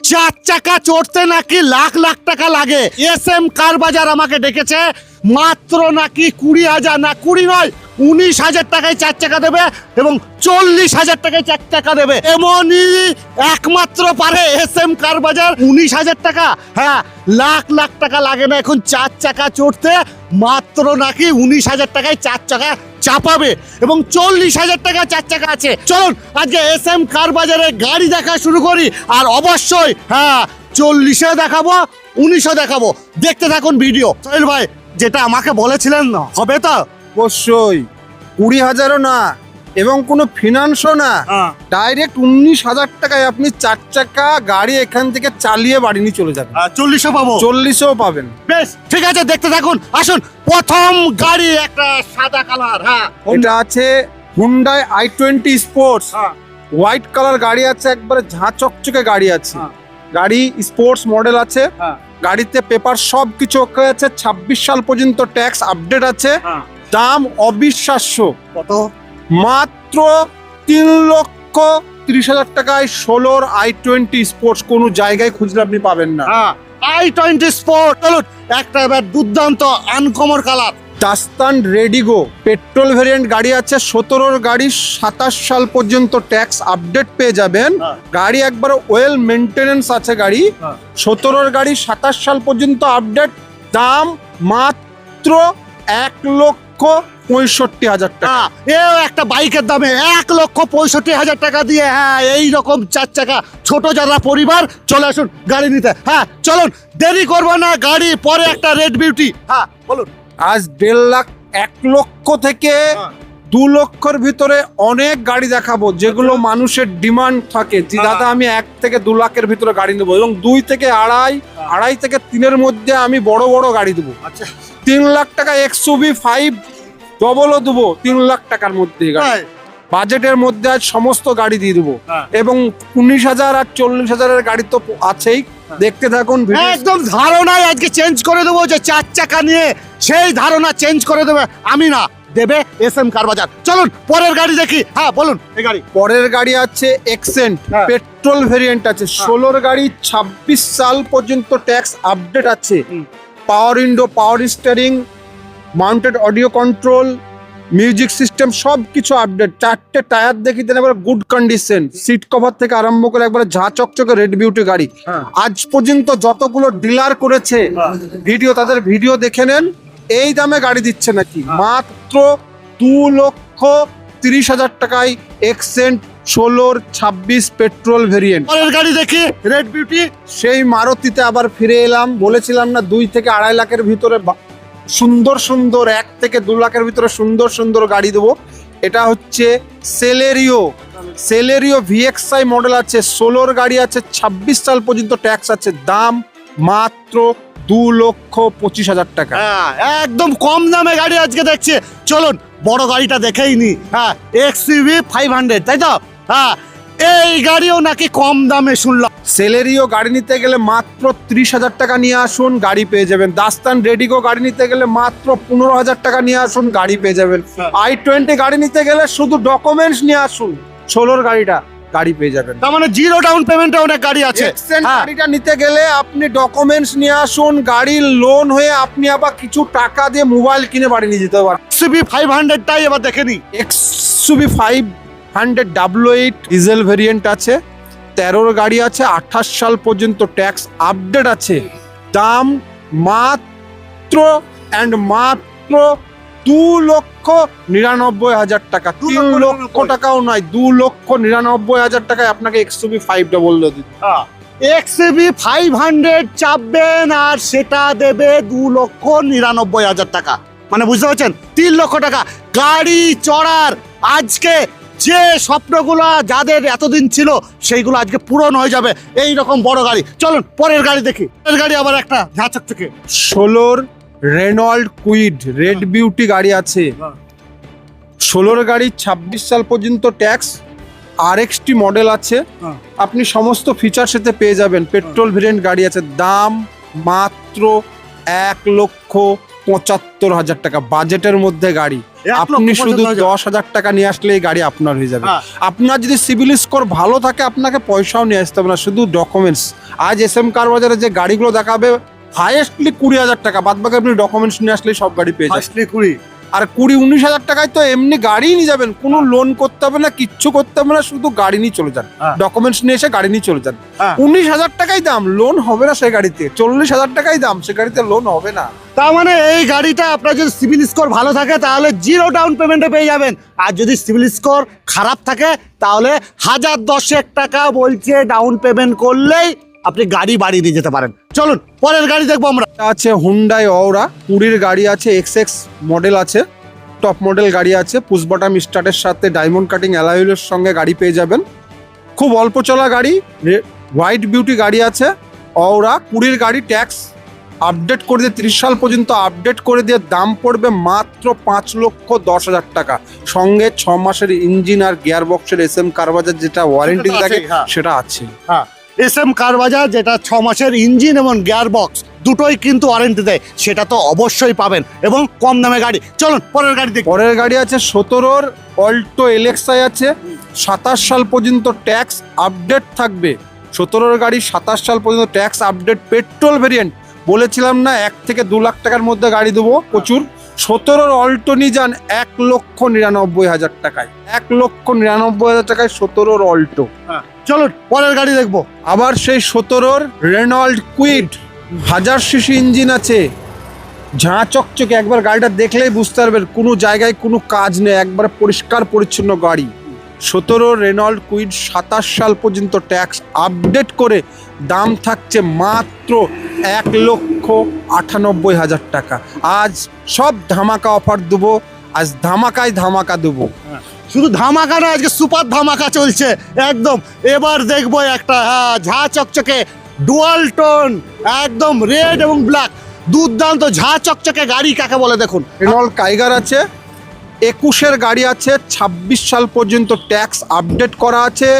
চার চাকা চড়তে নাকি লাখ লাখ টাকা লাগে। এস এম কার বাজার আমাকে ডেকেছে, মাত্র নাকি কুড়ি হাজার না, কুড়ি নয় উনিশ হাজার টাকায় চার চাকা দেবে এবং চল্লিশ হাজার টাকায় চার চাকা দেবে। এমনই একমাত্র পারে এস এম কার বাজার। উনিশ হাজার টাকা। হ্যাঁ লাখ লাখ টাকা লাগে না এখন চার চাকা চড়তে। মাত্র নাকি উনিশ হাজার টাকায় চার চাকা চাপাবে এবং চল্লিশ হাজার টাকা চার চাকা আছে। চলুন, আজকে এস এম কার বাজারে গাড়ি দেখা শুরু করি আর অবশ্যই হ্যাঁ চল্লিশে দেখাবো, উনিশে দেখাবো। দেখতে থাকুন ভিডিও। সোহেল ভাই, যেটা আমাকে বলেছিলেন, হবে তো? অবশ্যই। কুড়ি হাজারও না এবং কোনো ফিনান্সও না। হ্যাঁ। ডাইরেক্ট উনিশ হাজার টাকায় আপনি চার চাকা গাড়ি এখান থেকে চালিয়ে বাড়ি নিয়ে চলে যাবেন। চল্লিশও পাবো। চল্লিশেও পাবেন। বেশ ঠিক আছে দেখতে থাকুন। আসুন প্রথম গাড়ি একটা সাদা কালার হ্যাঁ। এটা আছে হুন্ডাই আই টোয়েন্টি স্পোর্টস হ্যাঁ। হোয়াইট কালার গাড়ি আছে একবারে ঝাঁ চকচকে গাড়ি আছে। হ্যাঁ। গাড়ি স্পোর্টস মডেল আছে। হ্যাঁ। গাড়িতে পেপার সব কিছু আছে। ছাব্বিশ সাল পর্যন্ত ট্যাক্স আপডেট আছে। হ্যাঁ। দাম অবিশ্বাস্য। কত? মাত্র তিন লক্ষ তিরিশ হাজার টাকায় ষোলোর আই টোয়েন্টি স্পোর্টস। কোনো জায়গায় খুঁজলে আপনি পাবেন না। হ্যাঁ আই টোয়েন্টি স্পোর্ট চলুন একটা এবার দুর্দান্ত uncommon colour. Datsun redigo petrol variant গাড়ি আছে। সতেরোর গাড়ি সাতাশ সাল পর্যন্ত ট্যাক্স আপডেট পেয়ে যাবেন। হ্যাঁ। গাড়ি একবার ওয়েল মেনটেনেন্স আছে গাড়ি। হ্যাঁ। সতেরোর গাড়ি সাতাশ সাল পর্যন্ত আপডেট। দাম মাত্র এক লক্ষ পঁয়ষট্টি হাজার টাকা। এ একটা বাইকের দামে এক লক্ষ পঁয়ষট্টি হাজার টাকা দিয়ে হ্যাঁ এই রকম চার চাকা ছোট যারা পরিবার চলে আসুন গাড়ি নিতে। হ্যাঁ চলুন দেরি করব না গাড়ি পরে একটা রেড বিউটি। হ্যাঁ বলুন। আজ দেড় লাখ এক লক্ষ থেকে হ্যাঁ। দু লক্ষর ভিতরে অনেক গাড়ি দেখাবো যেগুলো মানুষের ডিমান্ড থাকে। যে হ্যাঁ। দাদা আমি এক থেকে দু লাখের ভিতরে গাড়ি নেব এবং দুই থেকে আড়াই হ্যাঁ। আড়াই থেকে তিনের মধ্যে আমি বড় বড় গাড়ি দেবো। আচ্ছা। তিন লাখ টাকা এক্সুবি ফাইভ ডবলও দেবো তিন লাখ টাকার মধ্যে বাজেটের মধ্যে আজ সমস্ত গাড়ি দিয়ে দেবো। হ্যাঁ। এবং উনিশ হাজার আর চল্লিশ হাজারের গাড়ি তো আছেই। দেখতে থাকুন একদম ধারণাই আজকে চেঞ্জ করে দেবো যে চার চাকা নিয়ে সেই ধারণা চেঞ্জ করে দেবে। আমি না। দেবে এস এম কার বাজার। চলুন পরের গাড়ি দেখি। হ্যাঁ বলুন। এই গাড়ি। পরের গাড়ি আছে এক্সেন্ট হ্যাঁ। পেট্রোল ভেরিয়েন্ট আছে। ষোলোর গাড়ি ছাব্বিশ সাল পর্যন্ত ট্যাক্স আপডেট আছে। Power window power steering mounted audio control music system সব কিছু আপডেট চারটে টায়ার দেখি দেন একবার গুড কন্ডিশন সিট কভার থেকে আরম্ভ করে একবার ঝাঁ চকচকে রেড বিউটি গাড়ি। হ্যাঁ। আজ পর্যন্ত যতগুলো ডিলার করেছে হ্যাঁ। ভিডিও তাদের ভিডিও দেখে নেন। এই দামে গাড়ি দিচ্ছে নাকি। মাত্র দু লক্ষ তিরিশ হাজার টাকায় এক্সেন্ট ষোলোর ছাব্বিশ পেট্রোল ভেরিয়েন্ট। পরের গাড়ি দেখি রেড বিউটি সেই মারুতিতে আবার ফিরে এলাম। বলেছিলাম না দুই থেকে আড়াই লাখের ভিতরে সুন্দর সুন্দর এক থেকে দু লাখের ভিতরে সুন্দর সুন্দর গাড়ি দেবো। এটা হচ্ছে সেলেরিও সেলেরিও ভিএক্সআই মডেল আছে ষোলোর গাড়ি আছে ছাব্বিশ সাল পর্যন্ত ট্যাক্স আছে। দাম মাত্র দু লক্ষ পঁচিশ হাজার টাকা। হ্যাঁ একদম কম দামে গাড়ি আজকে দেখছে। চলুন বড় গাড়িটা দেখেই নি। হ্যাঁ এক্সইভি ফাইভ হান্ড্রেড তাই তো? হ্যাঁ এই গাড়িও নাকি কম দামে শুনলাম। সেলেরিও গাড়ি নিতে গেলে মাত্র ত্রিশ হাজার টাকা নিয়ে আসুন গাড়ি পেয়ে যাবেন। দাস্তান রেডিগো গাড়ি নিতে গেলে মাত্র পনেরো হাজার টাকা নিয়ে আসুন গাড়ি পেয়ে যাবেন। হ্যাঁ। আই টোয়েন্টি গাড়ি নিতে গেলে শুধু ডকুমেন্টস নিয়ে আসুন ষোলোর গাড়িটা। গাড়ি পেয়ে যাবেন। তার মানে জিরো ডাউন পেমেন্টে অনেক গাড়ি আছে। এক্সচেঞ্জ হ্যাঁ। গাড়িটা নিতে গেলে আপনি ডকুমেন্টস নিয়ে আসুন গাড়ির লোন হয়ে আপনি আবার কিছু টাকা দিয়ে মোবাইল কিনে বাড়ি নিয়ে যেতে পারেন। এক্সইভি ফাইভ হান্ড্রেডটাই এবার দেখে নি। XUV five hundred W eight diesel variant আছে তেরোর গাড়ি আছে আঠাশ সাল পর্যন্ত ট্যাক্স আপডেট আছে। দাম মাত্র অ্যান্ড মাত্র দু লক্ষ নিরানব্বই হাজার টাকা তিন লক্ষ টাকাও নয় দু লক্ষ নিরানব্বই হাজার টাকায় আপনাকে এক্সুবি ফাইভটা বলল দিতে এক্সইভি ফাইভ হান্ড্রেড চাপবেন আর সেটা দেবে দু লক্ষ নিরানব্বই হাজার টাকা। মানে বুঝতে পারছেন? তিন লক্ষ টাকা। গাড়ি চড়ার আজকে যে স্বপ্নগুলো যাদের এতদিন ছিল সেইগুলো আজকে পূরণ হয়ে যাবে। এই রকম বড় গাড়ি। চলুন পরের গাড়ি দেখি। পরের গাড়ি আবার একটা ঝাঁচক থেকে। ষোলোর রেনল্ড কুইড রেড বিউটি গাড়ি আছে। হ্যাঁ। ষোলোর গাড়ি ছাব্বিশ সাল পর্যন্ত ট্যাক্স আর এক্সটি মডেল আছে। হ্যাঁ। আপনি সমস্ত ফিচার সাথে পেয়ে যাবেন। পেট্রোল ভেরিয়েন্ট গাড়ি আছে। দাম মাত্র এক লক্ষ পঁচাত্তর হাজার টাকা। বাজেটের মধ্যে গাড়ি। আপনি শুধু দশ হাজার টাকা নিয়ে আসলে এই গাড়ি আপনার হয়ে যাবে। হ্যাঁ। আপনার যদি সিভিল স্কোর ভালো থাকে আপনাকে পয়সাও নিয়ে আসতে হবে না। শুধু ডকুমেন্টস আজ এস এম কার বাজারে যে গাড়িগুলো দেখাবে হাইয়েস্টলি কুড়ি হাজার টাকা। বাদ বাকি আপনি ডকুমেন্টস নিয়ে আসলে সব গাড়ি পেয়ে যাবেন। কুড়ি? আর কুড়ি উনিশ হাজার টাকায় তো এমনি গাড়ি নিয়ে যাবেন। কোনো লোন করতে হবে না কিচ্ছু করতে হবে না শুধু গাড়ি নিয়ে চলে যান। হ্যাঁ। ডকুমেন্টস নিয়ে এসে গাড়ি নিয়ে চলে যান। হ্যাঁ। উনিশ হাজার টাকাই দাম লোন হবে না সে গাড়িতে। চল্লিশ হাজার টাকাই দাম সে গাড়িতে লোন হবে না। তার মানে এই গাড়িটা আপনার যদি সিভিল স্কোর ভালো থাকে তাহলে জিরো ডাউন পেমেন্টে পেয়ে যাবেন। আর যদি সিভিল স্কোর খারাপ থাকে তাহলে হাজার দশেক টাকা বলছে ডাউন পেমেন্ট করলেই আপনি গাড়ি বাড়িয়ে দিয়ে যেতে পারেন। চলুন পরের গাড়ি দেখব আমরা। আছে হুন্ডাই অওরা পুরীর গাড়ি আছে এক্স এক্স মডেল আছে টপ মডেল গাড়ি আছে পুশ বটম স্টার্টের সাথে ডায়মন্ড কাটিং অ্যালাইলের সঙ্গে গাড়ি পেয়ে যাবেন। খুব অল্প চলা গাড়ি হোয়াইট বিউটি গাড়ি আছে অওরা কুড়ির গাড়ি ট্যাক্স আপডেট করে দিয়ে তিরিশ সাল পর্যন্ত আপডেট করে দিয়ে দাম পড়বে মাত্র পাঁচ লক্ষ দশ হাজার টাকা। সঙ্গে ছ মাসের ইঞ্জিন আর গিয়ার বক্সের এস এম কারবাজার যেটা ওয়ারেন্টি থাকে হ্যাঁ। সেটা আছে। হ্যাঁ। এস এম কার বাজার যেটা ছ মাসের ইঞ্জিন এবং গিয়ার বক্স দুটোই কিন্তু ওয়ারেন্টি দেয়। সেটা তো অবশ্যই পাবেন এবং কম দামে গাড়ি। চলুন পরের গাড়ি দেখি। পরের গাড়ি আছে সতেরোর অল্টো এলেক্সাই আছে। সাতাশ সাল পর্যন্ত ট্যাক্স আপডেট থাকবে। সতেরোর গাড়ি সাতাশ সাল পর্যন্ত ট্যাক্স আপডেট পেট্রোল ভেরিয়েন্ট বলেছিলাম না এক থেকে দু লাখ টাকার মধ্যে গাড়ি দেবো প্রচুর। সতেরোর অল্টো নিয়ে যান এক লক্ষ নিরানব্বই হাজার টাকায়। এক লক্ষ নিরানব্বই হাজার টাকায় সতেরোর অল্টো। চলুন, পরের গাড়ি দেখব। আবার সেই সতেরোর রেনল্ড কুইড। হাজার সিসি ইঞ্জিন আছে। ঝাঁ চকচকে, একবার গাড়িটা দেখলেই বুঝতে পারবেন, কোনো জায়গায় কোনো কাজ নেই, একবার পরিষ্কার পরিচ্ছন্ন গাড়ি। সতেরো রেনল্ড কুইড সাতাশ সাল পর্যন্ত ট্যাক্স আপডেট করে দাম থাকছে মাত্র এক লক্ষ আটানব্বই হাজার টাকা। আজ সব ধামাকা অফার দেবো, আজ ধামাকায় ধামাকা দেবো। শুধু ধামাকা না, আজকে সুপার ধামাকা চলছে, একদম। এবার দেখব একটা হ্যাঁ ঝা চকচকে ডুয়াল টোন একদম রেড এবং ব্ল্যাক দুর্দান্ত ঝা চকচকে গাড়ি, কাকে বলে দেখুন? রেনল্ড কাইগার আছে, একুশের গাড়ি আছে, ছাব্বিশ সাল পর্যন্ত ট্যাক্স আপডেট করা আছে।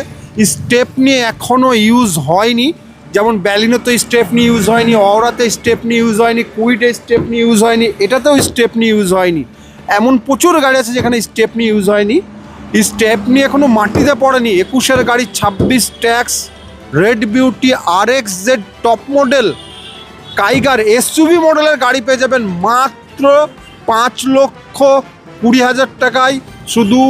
স্টেপনি এখনও ইউজ হয়নি। যেমন ব্যালিনোতে স্টেপনি ইউজ হয়নি অওরাতে স্টেপনি ইউজ হয়নি কুইটে স্টেপনি ইউজ হয়নি, এটাতেও স্টেপনি ইউজ হয়নি। এমন প্রচুর গাড়ি আছে যেখানে স্টেপনি ইউজ হয়নি। স্টেপনি এখনও মাটিতে পড়েনি। একুশের গাড়ি ছাব্বিশ tax red beauty R X Z top model Kiger SUV মডেলের গাড়ি পেয়ে যাবেন মাত্র পাঁচ লক্ষ কুড়ি হাজার টাকায়। শুধু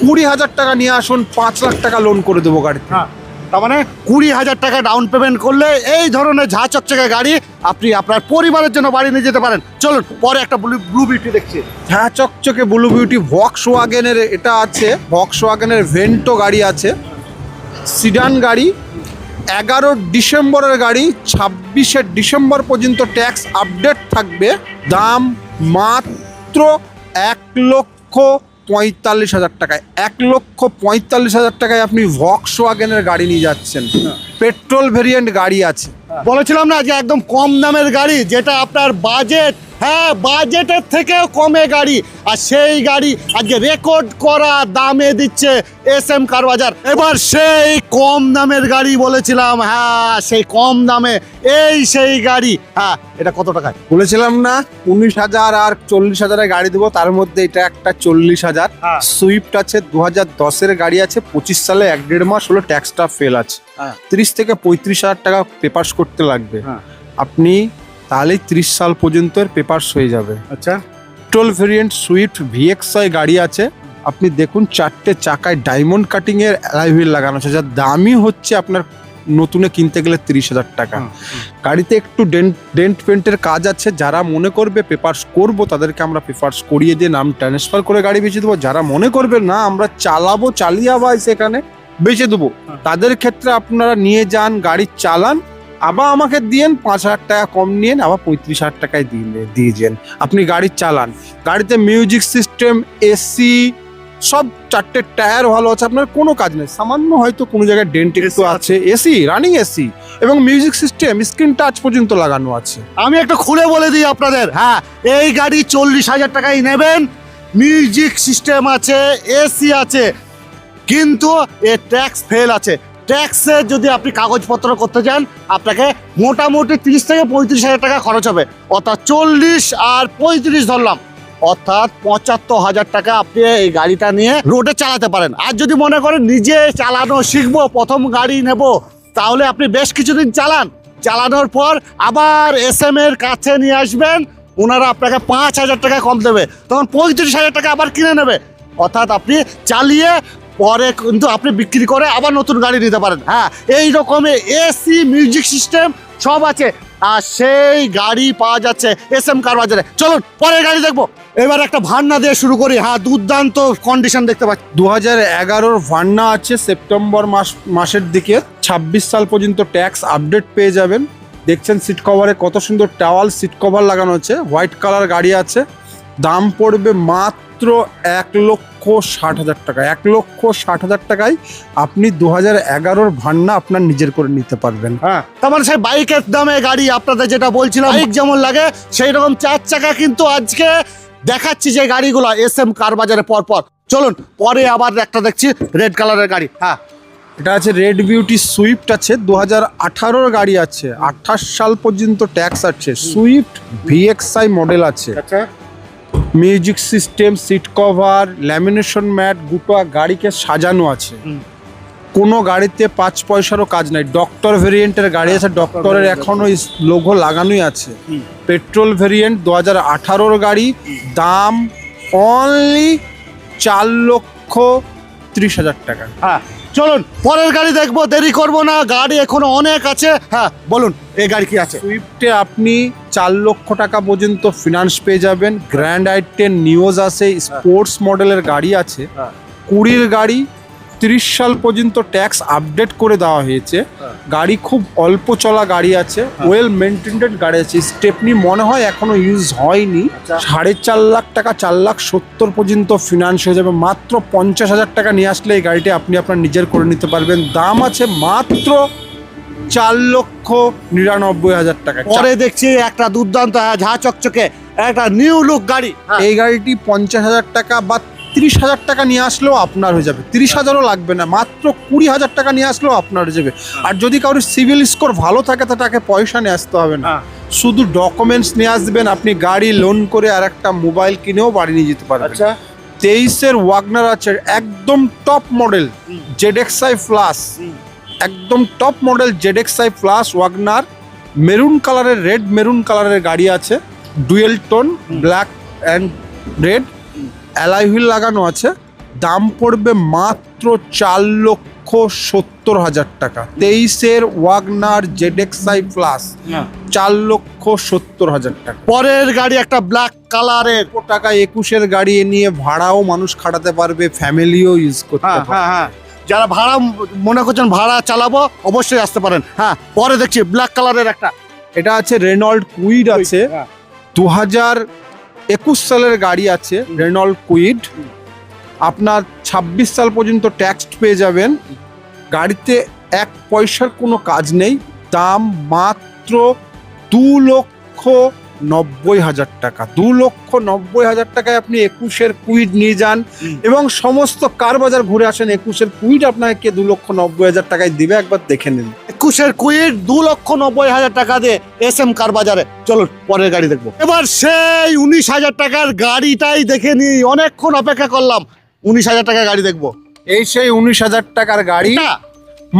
কুড়ি হাজার টাকা নিয়ে আসুন, পাঁচ লাখ টাকা লোন করে দেবো গাড়িতে। হ্যাঁ। তার মানে কুড়ি হাজার টাকা ডাউন পেমেন্ট করলে এই ধরনের ঝা চকচকে গাড়ি আপনি আপনার পরিবারের জন্য বাড়ি নিয়ে যেতে পারেন। চলুন, পরে একটা ব্লু ব্লু বিউটি দেখছি। হ্যাঁ চকচকে ব্লু বিউটি ভক্স ওয়াগেনের এটা আছে ভক্স ওয়াগেনের ভেন্টো গাড়ি আছে সিডান গাড়ি, এগারো ডিসেম্বরের গাড়ি, ছাব্বিশে ডিসেম্বর পর্যন্ত ট্যাক্স আপডেট থাকবে। দাম মাত্র এক লক্ষ পঁয়তাল্লিশ হাজার টাকায়। এক লক্ষ পঁয়তাল্লিশ হাজার টাকায় আপনি ভক্স ওয়াগেনের গাড়ি নিয়ে যাচ্ছেন। পেট্রোল ভেরিয়েন্ট গাড়ি আছে। বলেছিলাম না যে একদম কম দামের গাড়ি যেটা আপনার বাজেট হ্যাঁ বাজেটের থেকেও কমে গাড়ি। আর সেই গাড়ি আজকে রেকর্ড করা দামে দিচ্ছে এস এম কারবাজার এবার সেই কম দামের গাড়ি বলেছিলাম হ্যাঁ সেই কম দামে এই সেই গাড়ি। হ্যাঁ এটা কত টাকায়? বলেছিলাম না উনিশ হাজার আর চল্লিশ হাজারের গাড়ি দেবো তার মধ্যে এটা একটা চল্লিশ হাজার। হ্যাঁ। সুইফট আছে দু হাজার দশের গাড়ি আছে পঁচিশ সালে এক দেড় মাস হলো ট্যাক্সটা ফেল আছে। হ্যাঁ। তিরিশ থেকে পঁয়ত্রিশ হাজার টাকা পেপার্স করতে লাগবে। হ্যাঁ। আপনি তাহলেই ত্রিশ সাল পর্যন্ত এর পেপার্স হয়ে যাবে। আচ্ছা। পেট্রোল ভেরিয়েন্ট সুইফট ভিএক্সআই গাড়ি আছে। আপনি দেখুন চারটে চাকায় ডায়মন্ড কাটিং এর অ্যালাইহুইল লাগানো আছে। যার দামই হচ্ছে আপনার নতুনে কিনতে গেলে তিরিশ হাজার টাকা। গাড়িতে একটু ডেন্ট ডেন্ট পেন্টের কাজ আছে। যারা মনে করবে পেপার্স করব তাদেরকে আমরা পেপার্স করিয়ে দিয়ে নাম ট্রান্সফার করে গাড়ি বেঁচে দেবো। যারা মনে করবে না আমরা চালাবো চালিয়ে আবার সেখানে বেঁচে দেবো। তাদের ক্ষেত্রে আপনারা নিয়ে যান গাড়ি চালান। আবার আমাকে দিয়েন পাঁচ হাজার টাকা কম নিয়েন আবার পঁয়ত্রিশ হাজার টাকায় দিয়ে দিয়ে যান আপনি গাড়ি চালান। গাড়িতে মিউজিক সিস্টেম এসি সব চারটে টায়ার ভালো আছে আপনার কোনো কাজ নেই। সামান্য হয়তো কোনো জায়গায় ডেন্ট একটু আছে। এসি রানিং এসি এবং মিউজিক সিস্টেম স্ক্রিন টাচ পর্যন্ত লাগানো আছে। আমি একটা খুলে বলে দিই আপনাদের। হ্যাঁ এই গাড়ি চল্লিশ হাজার টাকায় নেবেন। মিউজিক সিস্টেম আছে এসি আছে। কিন্তু এর ট্যাক্স ফেল আছে। ট্যাক্সের যদি আপনি কাগজপত্র করতে চান আপনাকে মোটামুটি তিরিশ থেকে পঁয়ত্রিশ হাজার টাকা খরচ হবে। অর্থাৎ চল্লিশ আর পঁয়ত্রিশ ধরলাম। অর্থাৎ পঁচাত্তর হাজার টাকা আপনি এই গাড়িটা নিয়ে রোডে চালাতে পারেন। আর যদি মনে করেন নিজে চালানো শিখব, প্রথম গাড়ি নেব, তাহলে আপনি বেশ কিছুদিন চালান। চালানোর পর আবার এস এম এর কাছে নিয়ে আসবেন, ওনারা আপনাকে পাঁচ হাজার টাকা কম দেবে। তখন পঁয়ত্রিশ হাজার টাকা আবার কিনে নেবে। অর্থাৎ আপনি চালিয়ে পরে কিন্তু আপনি বিক্রি করে আবার নতুন গাড়ি নিতে পারেন। হ্যাঁ এই রকমের এসি মিউজিক সিস্টেম সব আছে। আর সেই গাড়ি পাওয়া যাচ্ছে এস এম কার বাজারে। চলুন, পরের গাড়ি দেখব। এবার একটা ভান্না দিয়ে শুরু করি। হ্যাঁ দুর্দান্ত কন্ডিশন দেখতে পাচ্ছি। দু হাজার এগারোর ভান্না আছে সেপ্টেম্বর মাস, মাসের দিকে। ছাব্বিশ সাল পর্যন্ত ট্যাক্স আপডেট পেয়ে যাবেন। দেখছেন সিট কভারে কত সুন্দর টাওয়াল সিট কভার লাগানো আছে। হোয়াইট কালার গাড়ি আছে। দাম পড়বে মাত্র এক লক্ষ ষাট হাজার টাকা। এক লক্ষ ষাট হাজার টাকায় আপনি দু হাজার এগারোর ভান্না আপনার নিজের করে নিতে পারবেন। হ্যাঁ তার মানে সেই বাইকের দামে গাড়ি আপনাদের যেটা বলছিলাম বাইক যেমন লাগে সেই রকম চার চাকা কিন্তু আজকে দেখাচ্ছি যে গাড়িগুলো এস এম কার বাজারে পর পর। চলুন পরে আবার একটা দেখছি রেড কালারের গাড়ি। হ্যাঁ। এটা আছে রেড বিউটি সুইফট আছে দু হাজার আঠারোর গাড়ি আছে আঠাশ সাল পর্যন্ত ট্যাক্স আছে। সুইফট ভিএক্সআই মডেল আছে। আচ্ছা। Music system seat cover lamination mat গোটা গাড়িকে সাজানো আছে। কোনো গাড়িতে পাঁচ পয়সারও কাজ নাই। ডক্টর ভেরিয়েন্টের গাড়ি আছে ডক্টরের এখনও লোগো লাগানোই আছে। পেট্রোল ভেরিয়েন্ট দু হাজার আঠারোর গাড়ি দাম অনলি চার লক্ষ ত্রিশ হাজার টাকা। হ্যাঁ চলুন পরের গাড়ি দেখব দেরি করব না গাড়ি এখনও অনেক আছে। হ্যাঁ বলুন এই গাড়ি কি আছে? সুইফটে আপনি চার লক্ষ টাকা পর্যন্ত ফিনান্স পেয়ে যাবেন। গ্র্যান্ড আইটেন নিউজ আছে স্পোর্টস মডেলের গাড়ি আছে। হ্যাঁ। কুড়ির গাড়ি সাল পর্যন্ত ট্যাক্স আপডেট করে দেওয়া হয়েছে। হ্যাঁ। গাড়ি খুব অল্প চলা গাড়ি আছে ওয়েল মেনটেন্ডেড গাড়ি আছে। স্টেপনি মনে হয় এখনও ইউজ হয়নি। আচ্ছা। সাড়ে চার লাখ টাকা চার লাখ সত্তর পর্যন্ত ফিনান্স হয়ে যাবে। মাত্র পঞ্চাশ হাজার টাকা নিয়ে আসলে এই গাড়িটি আপনি আপনার নিজের করে নিতে পারবেন। দাম আছে মাত্র চার লক্ষ নিরানব্বই হাজার টাকা। পরে দেখছি একটা দুর্দান্ত হ্যাঁ, ঝা চকচকে একটা নিউ লুক গাড়ি। হ্যাঁ, এই গাড়িটি পঞ্চাশ হাজার টাকা বা তিরিশ হাজার টাকা নিয়ে আসলেও আপনার হয়ে যাবে। তিরিশ হাজারও লাগবে না মাত্র কুড়ি হাজার টাকা নিয়ে আসলেও আপনার হয়ে যাবে। আর যদি কারোর সিভিল স্কোর ভালো থাকে তো তাকে পয়সা নিয়ে আসতে হবে না। হ্যাঁ। শুধু ডকুমেন্টস নিয়ে আসবেন আপনি গাড়ি লোন করে আর একটা মোবাইল কিনেও বাড়ি নিয়ে যেতে পারবেন। আচ্ছা। তেইশের ওয়াগনার আছে একদম টপ মডেল। ZXI plus. একদম top model ZXI plus wagon R maroon কালারের রেড মেরুন কালারের গাড়ি আছে dual tone black and red alloy wheel লাগানো আছে। দাম পড়বে মাত্র চার লক্ষ সত্তর হাজার টাকা। তেইশের ওয়াগনার জেডেক্সাই প্লাস। চার লক্ষ সত্তর হাজার টাকা। পরের গাড়ি একটা ব্ল্যাক কালারের টাকা একুশের গাড়ি নিয়ে ভাড়াও মানুষ খাটাতে পারবে ফ্যামিলিও ইউজ করতে হ্যাঁ পারবে। হ্যাঁ হ্যাঁ। যারা ভাড়া মনে করছেন ভাড়া চালাবো অবশ্যই আসতে পারেন। হ্যাঁ পরে দেখছি ব্ল্যাক কালারের একটা। এটা আছে রেনল্ড কুইড আছে। হ্যাঁ। দু হাজার একুশ সালের গাড়ি আছে রেনল্ড কুইড আপনার ছাব্বিশ সাল পর্যন্ত ট্যাক্স পেয়ে যাবেন। গাড়িতে এক পয়সার কোনো কাজ নেই। দাম মাত্র দু লক্ষ নব্বই হাজার টাকা। দু লক্ষ নব্বই হাজার টাকায় আপনি একুশের কুইড নিয়ে যান এবং সমস্ত কার বাজার ঘুরে আসেন একুশের কুইড আপনাকে দু লক্ষ নব্বই হাজার টাকায় দিবে। একবার দেখে নিন। একুশের কুইড দু লক্ষ নব্বই হাজার টাকা দিয়ে এস এম কার বাজারে চলো পরের গাড়ি দেখব। এবার সেই উনিশ হাজার টাকার গাড়িটাই দেখে নি অনেকক্ষণ অপেক্ষা করলাম উনিশ হাজার টাকার গাড়ি দেখব। এই সেই উনিশ হাজার টাকার গাড়ি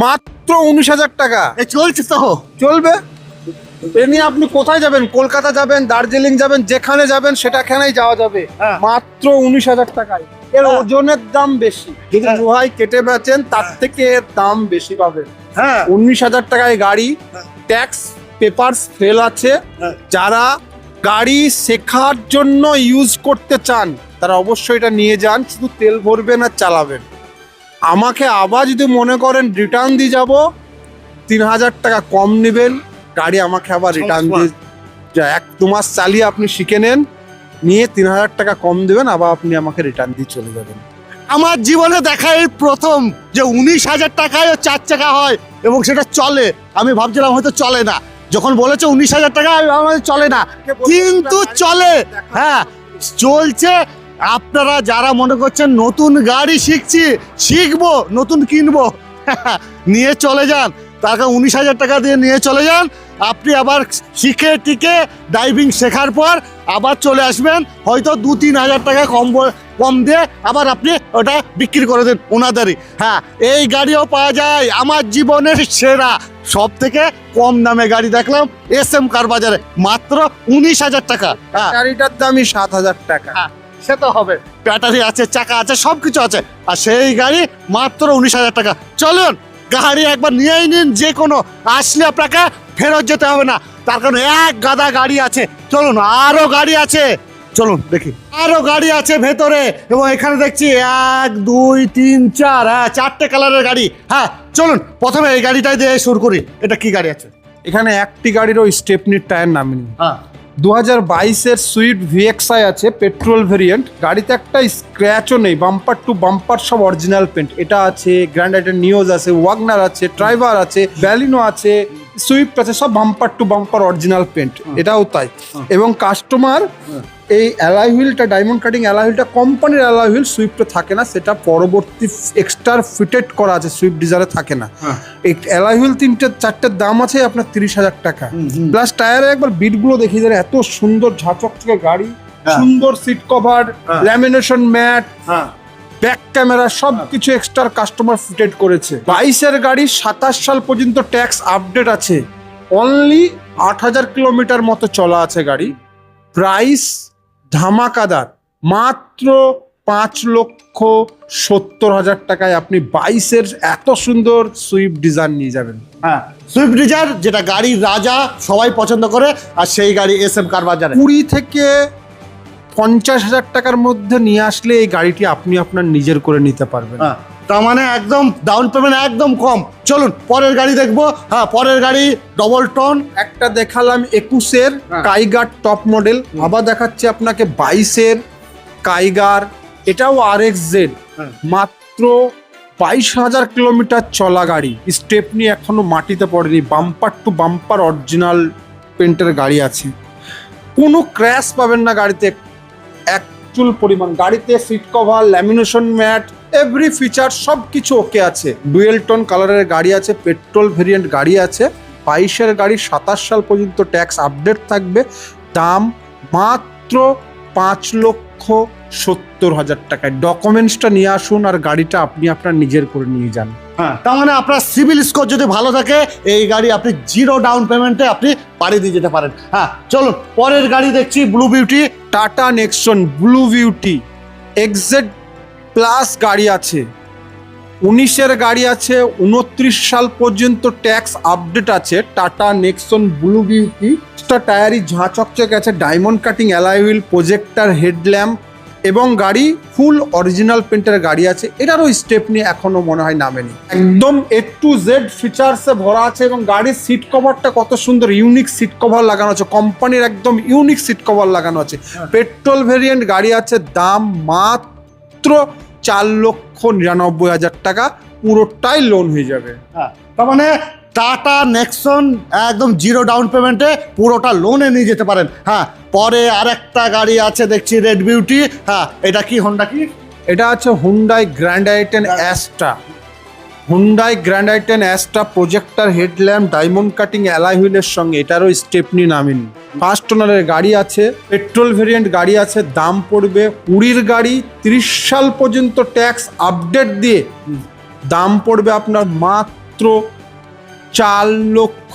মাত্র উনিশ হাজার টাকা। চলছে তো। চলবে? এ নিয়ে আপনি কোথায় যাবেন? কলকাতা যাবেন দার্জিলিং যাবেন যেখানে যাবেন সেটাখানেই যাওয়া যাবে। হ্যাঁ। মাত্র উনিশ হাজার টাকায়। এর হ্যাঁ। ওজনের দাম বেশি। যদি হ্যাঁ। লোহাই কেটে বেচেন তার থেকে এর দাম বেশি পাবেন। হ্যাঁ। উনিশ হাজার টাকায় গাড়ি হ্যাঁ। ট্যাক্স পেপারস ফেল আছে। হ্যাঁ। যারা গাড়ি শেখার জন্য ইউজ করতে চান তারা অবশ্যই এটা নিয়ে যান। শুধু তেল ভরবেন আর চালাবেন। আমাকে আবার যদি মনে করেন রিটার্ন দিয়ে যাব তিন হাজার টাকা কম নেবেন। গাড়ি আমাকে আবার রিটার্ন দিয়ে এক দু মাস চালিয়ে আপনি শিখে নেন নিয়ে তিন হাজার টাকা কম দেবেন আবার আপনি আমাকে রিটার্ন দিয়ে চলে যাবেন। আমার জীবনে দেখা এই প্রথম যে উনিশ হাজার টাকায় চার চাকা হয় এবং সেটা চলে। আমি ভাবছিলাম হয়তো চলে না। যখন বলেছে উনিশ হাজার টাকা আমি ভাবলাম চলে না। কিন্তু চলে। হ্যাঁ চলছে। আপনারা যারা মনে করছেন নতুন গাড়ি শিখছি শিখব নতুন কিনবো নিয়ে চলে যান। তার উনিশ হাজার টাকা দিয়ে নিয়ে চলে যান। আপনি আবার শিখে টিকে ড্রাইভিং শেখার পর আবার চলে আসবেন হয়তো দু তিন হাজার টাকা কম কম দিয়ে আবার আপনি ওটা বিক্রি করে দেন ওনাদেরই। হ্যাঁ এই গাড়িও পাওয়া যায় আমার জীবনের সেরা। সব থেকে কম দামে গাড়ি দেখলাম এস এম কার বাজারে মাত্র উনিশ হাজার টাকা। হ্যাঁ। গাড়িটার দামই সাত হাজার টাকা। হ্যাঁ, সে তো হবে। ব্যাটারি আছে চাকা আছে সব কিছু আছে। আর সেই গাড়ি মাত্র উনিশ হাজার টাকা। চলুন গাড়ি একবার নিয়েই নিন যে কোনো আসলে আপনাকে ফেরত যেতে হবে না। তার কারণ এক গাদা গাড়ি আছে। চলুন আরও গাড়ি আছে। চলুন দেখি। আরও গাড়ি আছে ভেতরে। এবং এখানে দেখছি এক দুই তিন চার হ্যাঁ চারটে কালারের গাড়ি। হ্যাঁ চলুন প্রথমে এই গাড়িটাই দিয়ে শুরু করি। এটা কি গাড়ি আছে? এখানে একটি গাড়িরও স্টেপনির টায়ার নামেনি হ্যাঁ। দু হাজার বাইশের সুইফট ভিএক্সআই আছে পেট্রোল ভেরিয়েন্ট। গাড়িতে একটা স্ক্র্যাচও নেই বাম্পার টু বাম্পার সব অরিজিনাল পেন্ট। এটা আছে গ্র্যান্ড আইটার নিউজ আছে ওয়াগনার আছে ড্রাইভার আছে ব্যালিনো আছে সুইফট আছে সব bumper to bumper original paint. এটাও তাই। এবং কাস্টমার এই অ্যালাই হুইলটা ডায়মন্ড কাটিং অ্যালাই হুইলটা কোম্পানির অ্যালাই হুইল সুইফটে থাকে না সেটা পরবর্তী এক্সট্রা ফিটেড করা আছে সুইফট ডিজারে থাকে না। হ্যাঁ। এই অ্যালাই হুইল তিনটে চারটের দাম আছে আপনার তিরিশ হাজার টাকা। প্লাস টায়ারে একবার বিটগুলো দেখিয়ে দেন এত সুন্দর ঝাঁচক থেকে গাড়ি হ্যাঁ। সুন্দর সিট কভার। ল্যামিনেশন ম্যাট হ্যাঁ। ব্যাক ক্যামেরা সব কিছু এক্সট্রা কাস্টমার ফিটেড করেছে। বাইশের গাড়ি সাতাশ সাল পর্যন্ত ট্যাক্স আপডেট আছে। অনলি আট হাজার কিলোমিটার মতো চলা আছে গাড়ি। প্রাইস ধামাকাদার। মাত্র পাঁচ লক্ষ সত্তর হাজার টাকায় আপনি বাইশের এত সুন্দর সুইফট ডিজাইন নিয়ে যাবেন। হ্যাঁ সুইফট ডিজায়ার যেটা গাড়ির রাজা সবাই পছন্দ করে আর সেই গাড়ি এস এম কার বাজারে কুড়ি থেকে পঞ্চাশ হাজার টাকার মধ্যে নিয়ে আসলে এই গাড়িটি আপনি আপনার নিজের করে নিতে পারবেন। হ্যাঁ। তার মানে একদম ডাউন পেমেন্ট একদম কম। চলুন পরের গাড়ি দেখব। হ্যাঁ পরের গাড়ি ডবল টন একটা দেখালাম একুশের। কাইগার টপ মডেল আবার দেখাচ্ছে আপনাকে বাইশের কাইগার এটাও আর এক্স জেড। মাত্র বাইশ হাজার কিলোমিটার চলা গাড়ি। স্টেপনি এখনও মাটিতে পড়েনি। বাম্পার টু বাম্পার অরিজিনাল পেন্টের গাড়ি আছে। কোনো ক্র্যাশ পাবেন না গাড়িতে। অ্যাকচুয়াল পরিমাণ। গাড়িতে seat cover lamination mat every feature সব কিছু ওকে আছে। ডুয়েল টোন কালারের গাড়ি আছে পেট্রোল ভেরিয়েন্ট গাড়ি আছে বাইশের গাড়ি সাতাশ সাল পর্যন্ত ট্যাক্স আপডেট থাকবে। দাম মাত্র পাঁচ লক্ষ সত্তর হাজার টাকায়। ডকুমেন্টসটা নিয়ে আসুন আর গাড়িটা আপনি আপনার নিজের করে নিয়ে যান। হ্যাঁ তার মানে আপনার সিভিল স্কোর যদি ভালো থাকে এই গাড়ি আপনি জিরো ডাউন পেমেন্টে আপনি বাড়ি দিয়ে যেতে পারেন। হ্যাঁ চলুন পরের গাড়ি দেখছি blue beauty Tata Nexon blue beauty X Z plus গাড়ি আছে। উনিশের গাড়ি আছে উনত্রিশ সাল পর্যন্ত ট্যাক্স আপডেট আছে টাটা নেক্সন ব্লু বিউটি টায়ারি ঝাঁ চকচকে আছে diamond cutting alloy wheel projector headlamp এবং গাড়ি ফুল অরিজিনাল পেন্টের গাড়ি আছে। এটারও স্টেপ নিয়ে এখনও মনে হয় নামেনি। একদম এ টু জেড ফিচার্সে ভরা আছে এবং গাড়ির সিট কভারটা কত সুন্দর ইউনিক সিট কভার লাগানো আছে। কোম্পানির একদম ইউনিক সিট কভার লাগানো আছে। পেট্রোল ভেরিয়েন্ট গাড়ি আছে দাম মাত্র চার লক্ষ নিরানব্বই হাজার টাকা পুরোটাই লোন হয়ে যাবে। হ্যাঁ। তার মানে টাটা নেক্সন একদম জিরো ডাউন পেমেন্টে পুরোটা লোনে নিয়ে যেতে পারেন। হ্যাঁ পরে আরেকটা গাড়ি আছে দেখছি রেড বিউটি হ্যাঁ এটা কি হোন্ডা কি? এটা আছে Hyundai grand i ten Asta Hyundai grand i ten Asta projector headlamp diamond cutting alloy হুইলের সঙ্গে এটারও স্টেপনি নামেনি। ফার্স্ট ওনারের গাড়ি আছে পেট্রোল ভেরিয়েন্ট গাড়ি আছে, দাম পড়বে কুড়ির গাড়ি, তিরিশ সাল পর্যন্ত ট্যাক্স আপডেট দিয়ে দাম পড়বে আপনার মাত্র চার লক্ষ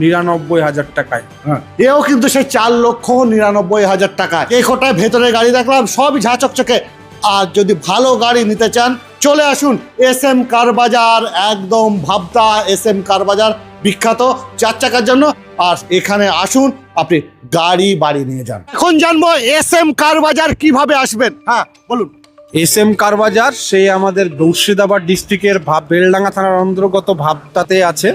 নিরানব্বই হাজার টাকায়। হ্যাঁ এও কিন্তু সেই চার লক্ষ নিরানব্বই হাজার টাকা এই কোটায় ভেতরে গাড়ি দেখলাম, সবই ঝা চকচকে। আর যদি ভালো গাড়ি নিতে চান, চলে আসুন এস এম কার বাজার একদম ভাবতা এস এম কার বাজার বিখ্যাত চার চাকার জন্য। আর এখানে আসুন, আপনি গাড়ি বাড়ি নিয়ে যান। এখন জানব এস এম কার বাজার কীভাবে আসবেন? হ্যাঁ বলুন। এস এম কারবাজার সে আমাদের মুর্শিদাবাদ ডিস্ট্রিক্টের ভাব বেলডাঙ্গা থানার অন্তর্গত ভাবটাতে আছে।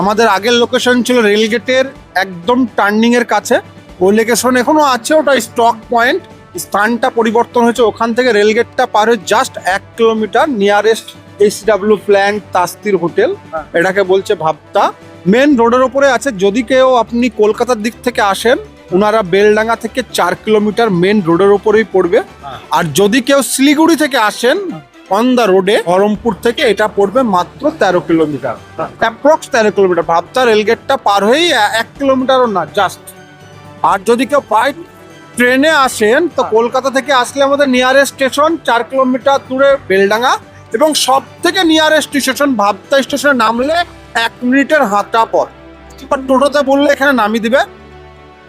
আমাদের আগের লোকেশন ছিল রেলগেটের একদম টার্নিং এর কাছে। ওই লোকেশন এখনও আছে, ওটা স্টক পয়েন্ট স্থানটা পরিবর্তন হয়েছে। ওখান থেকে রেলগেটটা পার হয়ে জাস্ট এক kilometre nearest S W plant তাস্তির hotel. এটাকে বলছে ভাবতা মেন রোডের ওপরে আছে যদি কেউ আপনি কলকাতার দিক থেকে আসেন ওনারা বেলডাঙ্গা থেকে চার কিলোমিটার মেন রোডের ওপরেই পড়বে। হ্যাঁ। আর যদি কেউ শিলিগুড়ি থেকে আসেন অন দ্য রোডে বহরমপুর থেকে এটা পড়বে মাত্র তেরো কিলোমিটার অ্যাপ্রক্স তেরো কিলোমিটার ভাবতা রেলগেটটা পার হয়েই এক কিলোমিটারও না জাস্ট আর যদি কেউ পাই ট্রেনে আসেন তো কলকাতা থেকে আসলে আমাদের নিয়ারেস্ট স্টেশন চার কিলোমিটার দূরে বেলডাঙ্গা এবং সব থেকে নিয়ারেস্ট স্টেশন ভাবতা স্টেশনে নামলে এক মিনিটের হাঁটা এবার টোটোতে বললে এখানে নামিয়ে দিবে।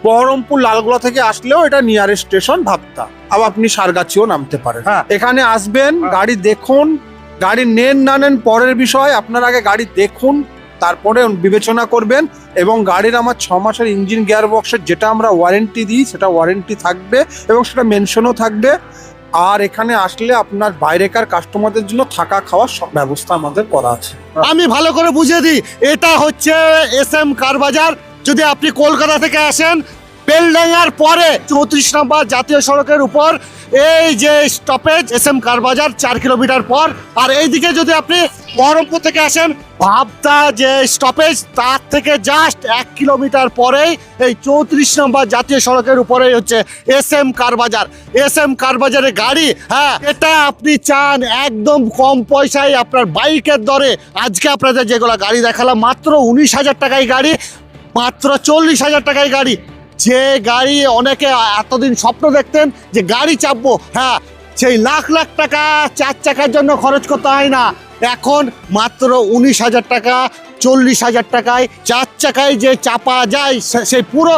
বহরমপুর লালগোলা থেকে আসলেও এটা নিয়ারেস্ট স্টেশন ভাবতা। আবার আপনি সারগাছিও নামতে পারেন। হ্যাঁ। এখানে আসবেন গাড়ি দেখুন গাড়ি নেন না নেন পরের বিষয় আপনার আগে গাড়ি দেখুন তারপরে বিবেচনা করবেন এবং গাড়ির আমার ছ মাসের ইঞ্জিন গিয়ার বক্সের যেটা আমরা ওয়ারেন্টি দিই, সেটা ওয়ারেন্টি থাকবে এবং সেটা মেনশনও থাকবে। আর এখানে আসলে আপনার বাইরেকার কাস্টমারদের জন্য থাকা খাওয়ার সব ব্যবস্থা আমাদের করা আছে। আমি ভালো করে বুঝিয়ে দিই, এটা হচ্ছে এস এম কার বাজার। যদি আপনি কলকাতা থেকে আসেন, বেলডাঙ্গার পরে চৌত্রিশ নম্বর জাতীয় সড়কের উপর, এই যে স্টপেজ এস এম কার বাজার, চার কিলোমিটার পর। আর এইদিকে যদি আপনি বহরমপুর থেকে আসেন। ভাবতা যে স্টপেজ তার থেকে জাস্ট এক কিলোমিটার পরেই এই চৌত্রিশ নম্বর জাতীয় সড়কের উপরেই হচ্ছে এস এম কার বাজার। এস এম কার বাজারে গাড়ি হ্যাঁ এটা আপনি চান একদম কম পয়সায় আপনার বাইকের দরে। আজকে আপনাদের যেগুলো গাড়ি দেখালাম, মাত্র উনিশ হাজার টাকায় গাড়ি, মাত্র চল্লিশ হাজার টাকায় গাড়ি। যে গাড়ি অনেকে এতদিন স্বপ্ন দেখতেন যে গাড়ি চাপবো হ্যাঁ সেই লাখ লাখ টাকা চার চাকার জন্য খরচ করতে হয় না। এখন মাত্র উনিশ হাজার টাকা, চল্লিশ হাজার টাকায় চার চাকায় যে চাপা যায় সেই পুরো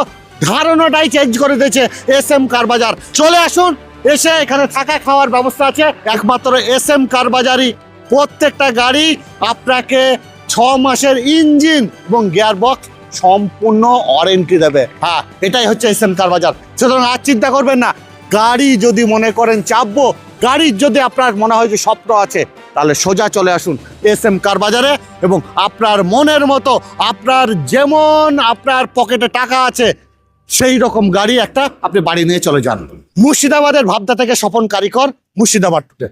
ধারণাটাই চেঞ্জ করে দিয়েছে এস এম কার বাজার। চলে আসুন, এসে এখানে থাকা খাওয়ার ব্যবস্থা আছে। একমাত্র এস এম কার বাজারই। প্রত্যেকটা গাড়ি আপনাকে ছ মাসের ইঞ্জিন এবং গিয়ার বক্স সম্পূর্ণ ওয়ারেন্টি দেবে। হ্যাঁ এটাই হচ্ছে এস এম কার বাজার। সুতরাং আর চিন্তা করবেন না গাড়ি যদি মনে করেন চাপবো, গাড়ির যদি আপনার মনে হয় যে স্বপ্ন আছে, তাহলে সোজা চলে আসুন এস এম কার বাজারে এবং আপনার মনের মতো, আপনার যেমন আপনার পকেটে টাকা আছে, সেই রকম গাড়ি একটা আপনি বাড়ি নিয়ে চলে যান। মুর্শিদাবাদের ভাবদা থেকে স্বপন কারিকর, মুর্শিদাবাদ টুডে